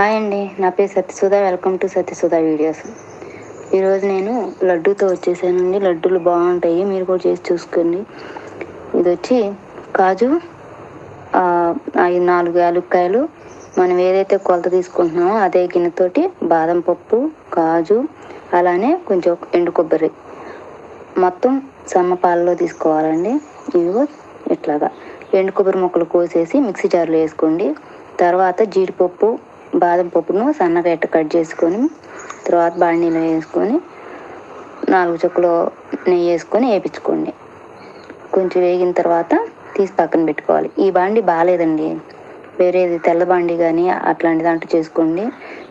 Hi అండి. నా పేరు Satyasudha. Welcome to Satyasudha videos. ఈరోజు నేను లడ్డూతో వచ్చేసానండి. లడ్డూలు బాగుంటాయి. మీరు కూడా చేసి చూసుకోండి. ఇది వచ్చి కాజు ఐదు నాలుగు యాలుక్కాయలు. మనం ఏదైతే కొలత తీసుకుంటున్నామో అదే గిన్నెతోటి బాదం పప్పు కాజు అలానే కొంచెం ఎండు కొబ్బరి. మొత్తం సమ్మ పాలలో తీసుకోవాలండి. ఇవి ఇట్లాగా. ఎండు కొబ్బరి ముక్కలు కోసేసి మిక్సీ జార్లో వేసుకోండి. తర్వాత జీడిపప్పు బాదం పప్పును సన్నగా ఎట్ట కట్ చేసుకొని తర్వాత బాండీలో వేసుకొని నాలుగు చుక్కలు నెయ్యి వేసుకొని వేపించుకోండి. కొంచెం వేగిన తర్వాత తీసి పక్కన పెట్టుకోవాలి. ఈ బాండి బాగాలేదండి. వేరేది తెల్ల బాండి కానీ అట్లాంటి దాంట్లో చేసుకోండి.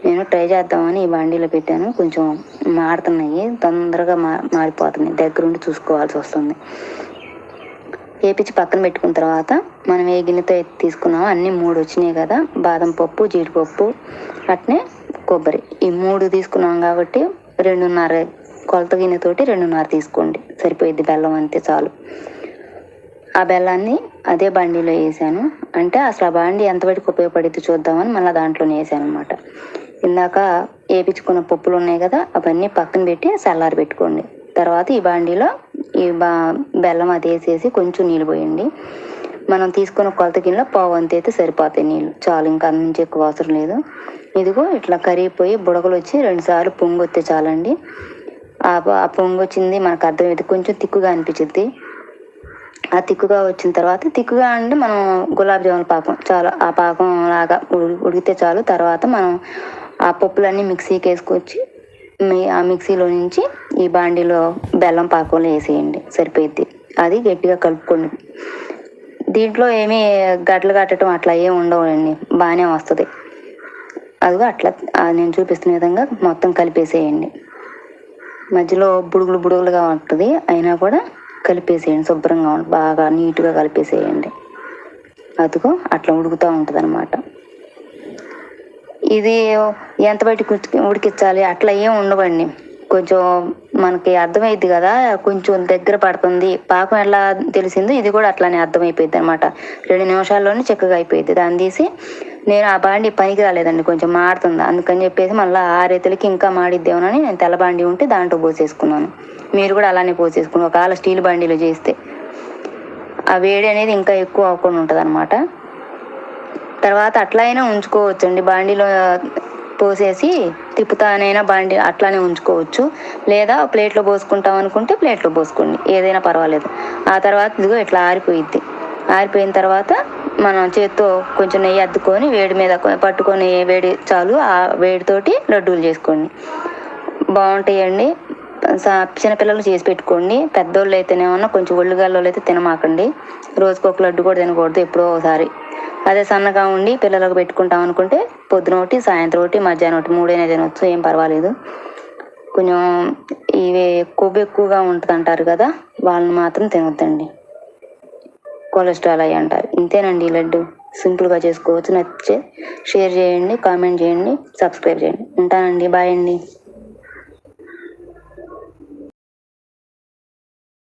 నేను ట్రై చేద్దామని ఈ బాండీలో పెట్టాను. కొంచెం మారుతున్నాయి. తొందరగా మా మారిపోతున్నాయి. దగ్గరుండి చూసుకోవాల్సి వస్తుంది. వేపించి పక్కన పెట్టుకున్న తర్వాత మనం ఏ గిన్నెతో అయితే తీసుకున్నామో అన్నీ మూడు వచ్చినాయి కదా. బాదం పప్పు జీడిపప్పు అట్నే కొబ్బరి. ఈ మూడు తీసుకున్నాం కాబట్టి రెండున్నర కొలత గిన్నెతోటి రెండున్నర తీసుకోండి. సరిపోయిద్ది బెల్లం అంతే చాలు. ఆ బెల్లాన్ని అదే బండిలో వేసాను. అంటే అసలు ఆ బండి ఎంతవరకు ఉపయోగపడిద్ది చూద్దామని మళ్ళీ దాంట్లోనే వేసాను అనమాట ఇందాక వేపించుకున్న పప్పులు ఉన్నాయి కదా అవన్నీ పక్కన పెట్టి చల్లారి పెట్టుకోండి. తర్వాత ఈ బాండీలో ఈ బా బెల్లం అది వేసేసి కొంచెం నీళ్ళు పోయండి. మనం తీసుకున్న కొలత గిన్నెలో పావు అంత అయితే సరిపోతాయి నీళ్ళు. చాలు ఇంకా అంత ఎక్కువ అవసరం లేదు. ఇదిగో ఇట్లా కరిగిపోయి బుడగలు వచ్చి రెండుసార్లు పొంగు వస్తే చాలండి. ఆ పొంగు వచ్చింది మనకు అర్థమైంది. కొంచెం తిక్కుగా అనిపించింది ఆ తిక్కుగా వచ్చిన తర్వాత తిక్కుగా అంటే మనం గులాబ్ జామున్ పాకం చాలు ఆ పాకం లాగా ఉడికితే చాలు. తర్వాత మనం ఆ పప్పులన్నీ మిక్సీకి వేసుకొచ్చి మీ ఆ మిక్సీలో నుంచి ఈ బాండీలో బెల్లం పాకంలో వేసేయండి సరిపోయిద్ది. అది గట్టిగా కలుపుకోండి. దీంట్లో ఏమీ గడ్డలు కట్టడం అట్లా ఏమి ఉండవండి బాగానే వస్తుంది. అదిగో అట్లా నేను చూపిస్తున్న విధంగా మొత్తం కలిపేసేయండి. మధ్యలో బుడుగులు బుడుగులుగా ఉంటుంది అయినా కూడా కలిపేసేయండి శుభ్రంగా బాగా నీట్గా కలిపేసేయండి. అదిగో అట్లా ఉడుకుతూ ఉంటుంది అనమాట ఇది ఎంత బయట ఉడికించాలి అట్లా ఏం ఉండవండి. కొంచెం మనకి అర్థమైద్ది కదా కొంచెం దగ్గర పడుతుంది. పాకం ఎలా తెలిసిందో ఇది కూడా అట్లానే అర్థమైపోయింది అనమాట రెండు నిమిషాల్లోనే చక్కగా అయిపోయింది దాన్ని తీసి నేను ఆ బాండి పనికి రాలేదండి కొంచెం మారుతుంది. అందుకని చెప్పేసి మళ్ళీ ఆ రైతులకి ఇంకా మాడిద్దేమోనని నేను తెల్ల బాండి ఉంటే దాంట్లో పోసేసుకున్నాను. మీరు కూడా అలానే పోసేసుకుని ఒకవేళ స్టీల్ బాండీలో చేస్తే. ఆ వేడి అనేది ఇంకా ఎక్కువ అవ్వకుండా ఉంటుంది అనమాట తర్వాత అట్లా అయినా ఉంచుకోవచ్చండి. బాండీలో పోసేసి తిప్పుతానైనా బండి అట్లానే ఉంచుకోవచ్చు. లేదా ప్లేట్లో పోసుకుంటాం అనుకుంటే ప్లేట్లో పోసుకోండి. ఏదైనా పర్వాలేదు. ఆ తర్వాత ఇదిగో ఇట్లా ఆరిపోయిద్ది. ఆరిపోయిన తర్వాత మనం చేత్తో కొంచెం నెయ్యి అద్దుకొని వేడి మీద పట్టుకొని వేడి చాలు ఆ వేడితోటి లడ్డూలు చేసుకోండి. బాగుంటాయండి. స- చిన్నపిల్లలు చేసి పెట్టుకోండి. పెద్దోళ్ళు అయితేనేమన్నా కొంచెం ఒళ్ళుగాళ్ళు అయితే తినమాకండి. రోజుకొక ఒక లడ్డు కూడా తినకూడదు ఎప్పుడో ఒకసారి. అదే సన్నగా ఉండి పిల్లలకు పెట్టుకుంటాం అనుకుంటే పొద్దున ఒకటి సాయంత్రం ఒకటి మధ్యాహ్నం ఒకటి మూడైనా తినొచ్చు ఏం పర్వాలేదు. కొంచెం ఇవి కొవ్వు ఎక్కువగా ఉంటుంది అంటారు కదా వాళ్ళని మాత్రం తినొద్దండి. కొలెస్ట్రాల్ అయ్యి అంటారు. ఇంతేనండి ఈ లడ్డు. సింపుల్గా చేసుకోవచ్చు. నచ్చే షేర్ చేయండి కామెంట్ చేయండి సబ్స్క్రైబ్ చేయండి. ఉంటానండి. బాయ్ అండి.